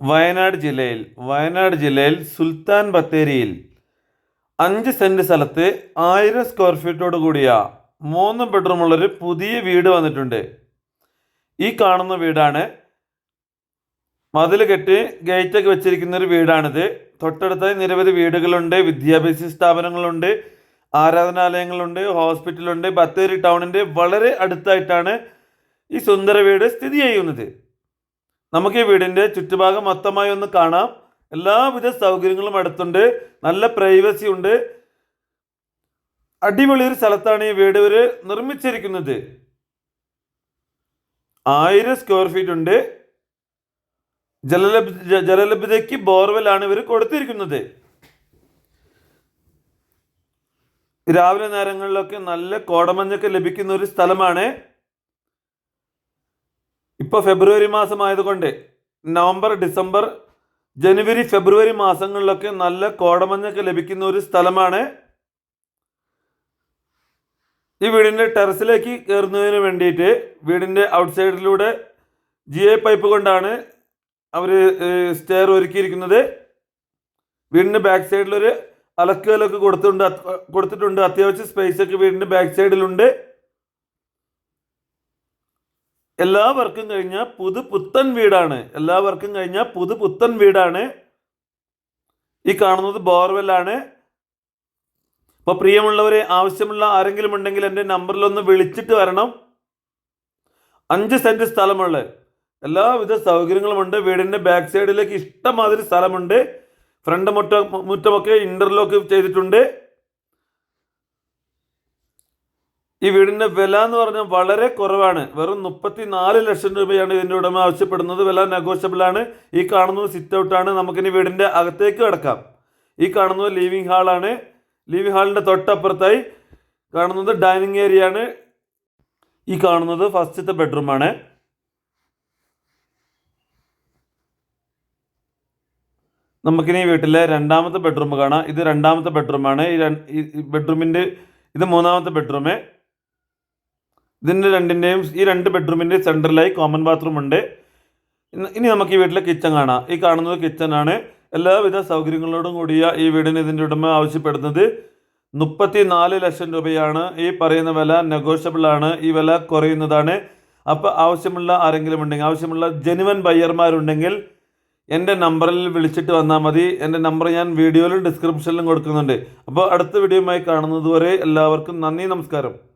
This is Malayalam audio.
വയനാട് ജില്ലയിൽ വയനാട് ജില്ലയിൽ സുൽത്താൻ ബത്തേരിയിൽ അഞ്ച് സെന്റ് സ്ഥലത്ത് ആയിരം സ്ക്വയർ ഫീറ്റോട് കൂടിയ മൂന്ന് ബെഡ്റൂമുള്ളൊരു പുതിയ വീട് വന്നിട്ടുണ്ട്. ഈ കാണുന്ന വീടാണ് മതിൽ കെട്ടി ഗേറ്റൊക്കെ വെച്ചിരിക്കുന്ന ഒരു വീടാണിത്. തൊട്ടടുത്തായി നിരവധി വീടുകളുണ്ട് വിദ്യാഭ്യാസ സ്ഥാപനങ്ങളുണ്ട് ആരാധനാലയങ്ങളുണ്ട് ഹോസ്പിറ്റലുണ്ട് ബത്തേരി ടൗണിന്റെ വളരെ അടുത്തായിട്ടാണ് ഈ സുന്ദര വീട് സ്ഥിതി ചെയ്യുന്നത്. നമുക്ക് ഈ വീടിന്റെ ചുറ്റുഭാഗം മൊത്തമായി ഒന്ന് കാണാം. എല്ലാവിധ സൗകര്യങ്ങളും അടുത്തുണ്ട്. നല്ല പ്രൈവസി ഉണ്ട്. അടിപൊളി ഒരു സ്ഥലത്താണ് ഈ വീട് ഒരു നിർമ്മിച്ചിരിക്കുന്നത്. ആയിരം സ്ക്വയർ ഫീറ്റ് ഉണ്ട്. ജലലഭ്യ ജലലഭ്യതയ്ക്ക് ബോർവെല്ലാണ് ഇവർ കൊടുത്തിരിക്കുന്നത്. രാവിലെ നേരങ്ങളിലൊക്കെ നല്ല കോടമഞ്ഞൊക്കെ ലഭിക്കുന്ന ഒരു സ്ഥലമാണ്. ഇപ്പോൾ ഫെബ്രുവരി മാസമായതുകൊണ്ട് നവംബർ ഡിസംബർ ജനുവരി ഫെബ്രുവരി മാസങ്ങളിലൊക്കെ നല്ല കോടമഞ്ഞൊക്കെ ലഭിക്കുന്ന ഒരു സ്ഥലമാണ് ഈ വീടിന്റെ ടെറസിലേക്ക് കയറുന്നതിന് വേണ്ടിയിട്ട് വീടിന്റെ ഔട്ട്സൈഡിലൂടെ ജി എ പൈപ്പ് കൊണ്ടാണ് അവർ സ്റ്റെയർ ഒരുക്കിയിരിക്കുന്നത്. വീടിന്റെ ബാക്ക് സൈഡിലൊരു അലക്കുകലൊക്കെ കൊടുത്തിട്ടുണ്ട് കൊടുത്തിട്ടുണ്ട്. അത്യാവശ്യം സ്പേസ് ഒക്കെ വീടിന്റെ ബാക്ക് സൈഡിലുണ്ട്. എല്ലാ വർക്കും കഴിഞ്ഞ പുതു പുത്തൻ വീടാണ്. എല്ലാവർക്കും കഴിഞ്ഞ പുതു പുത്തൻ വീടാണ്. ഈ കാണുന്നത് ബോർവെല്ലാണ്. അപ്പോൾ പ്രിയമുള്ളവരെ ആവശ്യമുള്ള ആരെങ്കിലും ഉണ്ടെങ്കിൽ എന്റെ നമ്പറിലൊന്ന് വിളിച്ചിട്ട് വരണം. അഞ്ച് സെന്റ് സ്ഥലമുള്ള എല്ലാവിധ സൗകര്യങ്ങളുമുണ്ട്. വീടിന്റെ ബാക്ക് സൈഡിലേക്ക് ഇഷ്ടമാതിരി സ്ഥലമുണ്ട്. ഫ്രണ്ട് മുറ്റ മുറ്റമൊക്കെ ഇന്റർലോക്ക് ചെയ്തിട്ടുണ്ട്. ഈ വീടിന്റെ വില എന്ന് പറഞ്ഞാൽ വളരെ കുറവാണ്. വെറും മുപ്പത്തി നാല് ലക്ഷം രൂപയാണ് ഇതിന്റെ ഉടമ ആവശ്യപ്പെടുന്നത്. വില നെഗോഷ്യബിൾ ആണ്. ഈ കാണുന്നത് സിറ്റ് ഔട്ടാണ് നമുക്കിനി വീടിന്റെ അകത്തേക്ക് കിടക്കാം. ഈ കാണുന്നത് ലിവിങ് ഹാളാണ് ലിവിങ് ഹാളിന്റെ തൊട്ടപ്പുറത്തായി കാണുന്നത് ഡൈനിങ് ഏരിയ ആണ്. ഈ കാണുന്നത് ഫസ്റ്റത്തെ ബെഡ്റൂമാണ് നമുക്കിനി വീട്ടിലെ രണ്ടാമത്തെ ബെഡ്റൂം കാണാം. ഇത് രണ്ടാമത്തെ ബെഡ്റൂമാണ് ഈ ബെഡ്റൂമിന്റെ ഇത് മൂന്നാമത്തെ ബെഡ്റൂം ഇതിന്റെ രണ്ടിന്റെയും ഈ രണ്ട് ബെഡ്റൂമിന്റെ സെന്ററിലായി കോമൺ ബാത്റൂം ഉണ്ട്. ഇനി നമുക്ക് ഈ വീട്ടിലെ കിച്ചൺ കാണാം. ഈ കാണുന്നത് കിച്ചൺ ആണ്. എല്ലാവിധ സൗകര്യങ്ങളോടും കൂടിയ ഈ വീടിന് ഇതിന്റെ ഉടമ ആവശ്യപ്പെടുന്നത് മുപ്പത്തി നാല് ലക്ഷം രൂപയാണ്. ഈ പറയുന്ന വില നെഗോഷ്യബിൾ ആണ്. ഈ വില കുറയുന്നതാണ്. അപ്പോൾ ആവശ്യമുള്ള ആരെങ്കിലും ഉണ്ടെങ്കിൽ ആവശ്യമുള്ള ജെനുവൻ ബയ്യർമാരുണ്ടെങ്കിൽ എന്റെ നമ്പറിൽ വിളിച്ചിട്ട് വന്നാൽ മതി. എന്റെ നമ്പർ ഞാൻ വീഡിയോയിലും ഡിസ്ക്രിപ്ഷനിലും കൊടുക്കുന്നുണ്ട്. അപ്പോൾ അടുത്ത വീഡിയോയുമായി കാണുന്നത് വരെ എല്ലാവർക്കും നന്ദി നമസ്കാരം.